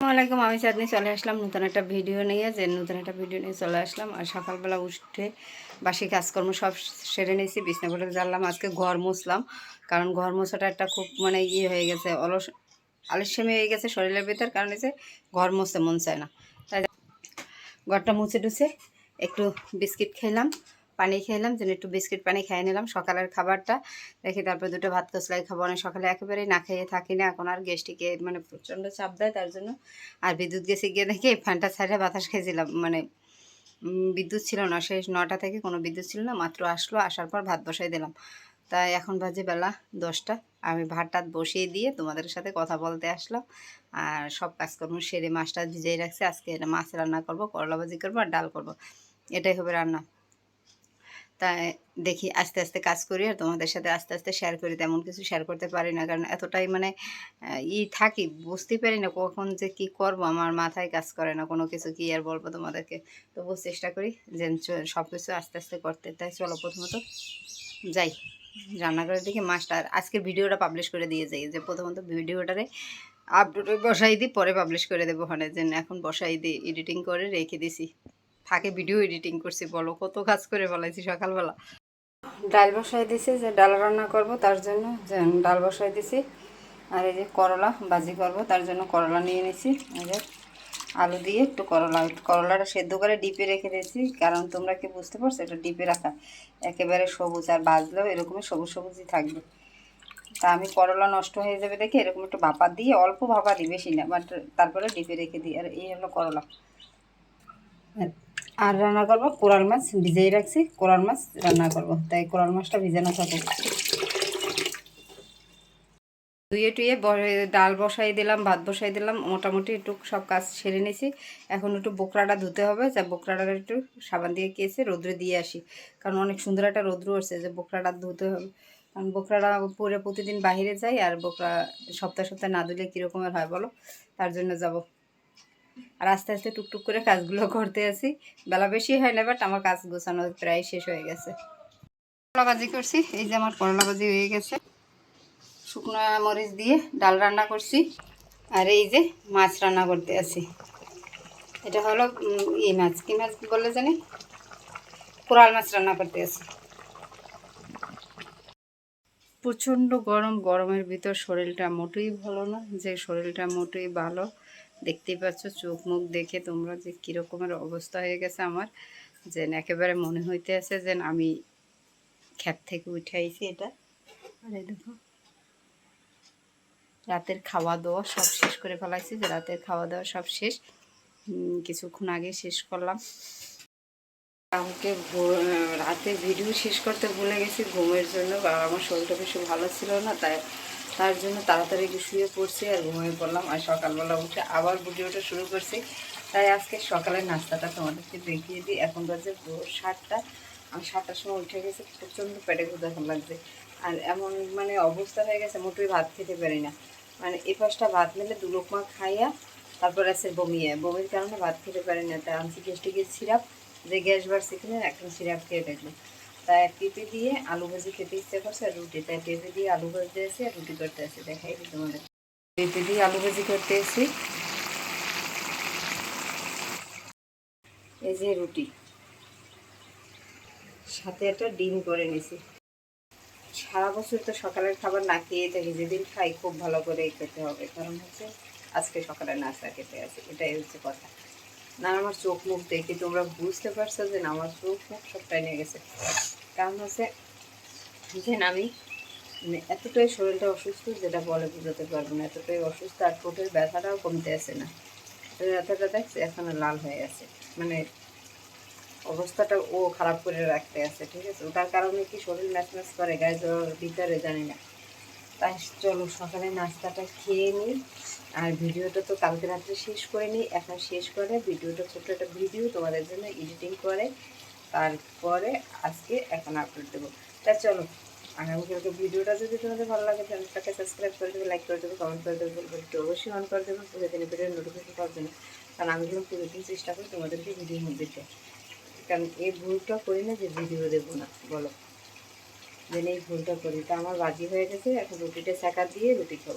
আসসালামাইকুম আমি চাঁদনি, চলে আসলাম নতুন একটা ভিডিও নিয়ে, যে নতুন একটা ভিডিও নিয়ে চলে আসলাম। আর সকালবেলা উঠে বাসি কাজকর্ম সব সেরে নিয়েছি বিছনাগুলো জানলাম আজকে ঘর মুছলাম। কারণ ঘর মোছাটা একটা খুব মানে ইয়ে হয়ে গেছে, অলস আলস্যমি হয়ে গেছে শরীরের ভিতর, কারণ হচ্ছে ঘর মুছতে মন চায় না। তাই ঘরটা মুছে টুছে একটু বিস্কিট খেলাম পানি খেলাম, যেন একটু বিস্কিট পানি খেয়ে নিলাম। সকালের খাবারটা, রেখে তারপর দুটো ভাত কচলাই খাব। অনেক সকালে একেবারেই না খেয়ে থাকি না। এখন আর গ্যাসটিকে মানে প্রচণ্ড চাপ দেয়, তার জন্য আর বিদ্যুৎ গেছে গিয়ে দেখে ফ্যানটা ছাড়ে বাতাস খেয়েছিলাম মানে বিদ্যুৎ ছিল না। সেই নটা থেকে কোনো বিদ্যুৎ ছিল না, মাত্র আসলো। আসার পর ভাত বসাই দিলাম। তাই এখন বাজে বেলা দশটা। আমি ভাত টাত বসিয়ে দিয়ে তোমাদের সাথে কথা বলতে আসলাম। আর সব কাজকর্ম সেরে মাছটা ভিজিয়ে রাখছি। আজকে মাছ রান্না করব করলা ভাজি করব আর ডাল করব। এটাই হবে রান্না। তাই দেখি আস্তে আস্তে কাজ করি আর তোমাদের সাথে আস্তে আস্তে শেয়ার করি। তেমন কিছু শেয়ার করতে পারি না, কারণ এতটাই মানে ই থাকি, বুঝতে পারি না কখন যে কি করব। আমার মাথায় কাজ করে না, কোনো কিছু কি আর বলব তোমাদেরকে। তবুও চেষ্টা করি যে সব কিছু আস্তে আস্তে করতে। তাই চলো প্রথমত যাই রান্নাঘরের দিকে। মাস্টার আজকে ভিডিওটা পাবলিশ করে দিয়ে যাই। যে প্রথমত ভিডিওটারে আপলোড বসাই দিই, পরে পাবলিশ করে দেবো ওখানে। যে এখন বসাই দিই এডিটিং করে রেখে দিছি। ফাঁকে ভিডিও এডিটিং করছি, বলো, কত কাজ করে বলাইছি সকালবেলা। ডাল বসাই দিছি যে ডাল রান্না করব, তার জন্য ডাল বসাই দিছি। আর এই যে করলা ভাজি করব, তার জন্য করলা নিয়ে নিছি। এই যে আলু দিয়ে একটু করলা করলাটা সেদ্ধ করে ডিপে রেখে দিয়েছি। কারণ তোমরা কি বুঝতে পারছ, এটা ডিপে রাখা। একেবারে সবুজ আর বাজলেও এরকমই সবুজ সবুজই থাকবে। তা আমি করলা নষ্ট হয়ে যাবে দেখে এরকম একটু ভাপা দিয়ে, অল্প ভাপা দিই, বেশি না, বাট তারপরে ডিপে রেখে দিই। আর এই হলো করলা। আর- রান্না করব কোরাল মাছ ভিজিয়ে রাখছি, কোরাল মাছ রান্না করব। তাই কোরাল মাছটা ভিজানো থাকুক। ধুয়ে টুয়ে ডাল বসাই দিলাম, ভাত বসাই দিলাম, মোটামুটি একটু সব কাজ সেরে নিয়েছি এখন একটু বোকরাটা ধুতে হবে, যা বোকরাটা একটু সাবান দিয়ে কেসে রোদ্রে দিয়ে আসি। কারণ অনেক সুন্দর একটা রোদ্র উঠছে যে বোকরাটা ধুতে হবে। কারণ বোকরাটা পরে প্রতিদিন বাইরে যাই আর বোকরা সপ্তাহে সপ্তাহে না ধুলে কীরকমের হয় বলো? তার জন্য যাব। আর আস্তে আস্তে টুকটুক করে কাজগুলো করতে আসি বেলা বেশি হয় না বাট আমার কাজ গোছানো প্রায় শেষ হয়ে গেছে। করলা ভাজি করছি, এই যে আমার করলা ভাজি হয়ে গেছে। শুকনো মরিচ দিয়ে ডাল রান্না করছি, আর এই যে মাছ রান্না করতে আছি। এটা হলো এই মাছ। কি মাছ বলে জানি? কোরাল মাছ রান্না করতে আছি। প্রচণ্ড গরম, গরমের ভিতর শরীরটা মোটেই ভালো না। যে শরীরটা মোটেই ভালো দেখতেই পাচ্ছ, চোখ মুখ দেখে তোমরা যে কীরকমের অবস্থা হয়ে গেছে আমার। যে একেবারে মনে হইতে আছে যে আমি খ্যাত থেকে উঠে আইছি এটা। দেখো, রাতের খাওয়া দাওয়া সব শেষ করে ফেলাইছি যে রাতের খাওয়া দাওয়া সব শেষ। কিছুক্ষণ আগে শেষ করলাম। আমাকে রাতে ভিডিও শেষ করতে ভুলে গেছি, ঘুমের জন্য আমার শরীরটা বেশি ভালো ছিল না, তাই তার জন্য তাড়াতাড়ি একটু শুয়ে পড়ছি আর ঘুমিয়ে পড়লাম আর সকালবেলা উঠে আবার ভিডিওটা শুরু করছি। তাই আজকে সকালের নাস্তাটা তোমাদেরকে দেখিয়ে দিই। এখন বাজে ভোর সাতটা। আমি সাতটার সময় উঠে গেছি, প্রচণ্ড পেটে এখন লাগছে। আর এমন মানে অবস্থা হয়ে গেছে, মোটেই ভাত খেতে পারি না। মানে এই পাশটা ভাত মেলে দু লোকমা খাইয়া তারপর আছে বমিয়ে বমির কারণে ভাত খেতে পারি না। তাই আনছি গ্যাস্ট্রিকের সিরাপ, যে গ্যাস বাড়ছে কিনে এখন সিরাপ খেয়ে দেখল তাই পেঁপে দিয়ে আলু ভাজি খেতে ইচ্ছে করছে আর রুটি তাই পেঁপে দিয়ে আলু ভাজতে আর রুটি করতে আসি। দেখাই তোমাদের। পেঁপে দিয়ে আলু ভাজি করতে আসি। এই যে রুটি। সাথে একটা ডিম করে নিছি। সারা বছর তো সকালের খাবার না খেয়ে থাকি, যেদিন খাই খুব ভালো করে খেতে হবে। কারণ হচ্ছে আজকে সকালে নাস্তা খেতে আছে এটাই হচ্ছে কথা। না, আমার চোখ মুখ দেখে তোমরা বুঝতে পারছ যে না, আমার চোখ মুখ সবটাই নিয়ে গেছে। কারণ হচ্ছে যে না আমি মানে এতটাই শরীরটা অসুস্থ যেটা বলে বোঝাতে পারব না, এতটাই অসুস্থ আর ঠোঁটের ব্যথাটাও কমতে আসে না। ব্যথাটা দেখছে, এখনও লাল হয়ে আছে। মানে অবস্থাটা ও খারাপ করে রাখতে আছে, ঠিক আছে? ওটার কারণে কি শরীর ম্যাচ ম্যাচ করে, গায়ে জ্বর, ভিতরে জানি না। তাই চলো, সকালে নাস্তাটা খেয়ে নিই। আর ভিডিওটা তো কালকে রাত্রে শেষ করে নিই এখন শেষ করে ভিডিওটা ছোট্ট একটা ভিডিও তোমাদের জন্য এডিটিং করে। তারপরে আজকে এখন আপলোড দেবো। তা চলো আগামীকালকে ভিডিওটা যদি তোমাদের ভালো লাগে, চ্যানেলটাকে সাবস্ক্রাইব করে দেবে লাইক করে দেবে কমেন্ট করে দেবে একটু অবশ্যই অন করে দেবে প্রতিদিন ভিডিও নোটিফিকেশন পাওয়ার জন্য। কারণ আমি যখন প্রতিদিন চেষ্টা করি তোমাদেরকে ভিডিও দিতে কারণ এই ভুলটা করি না যে ভিডিও দেবো না, বলো। যেন এই ভুলটা করি। তা আমার বাজি হয়ে গেছে, এখন রুটিটা চাকা দিয়ে রুটি খাব।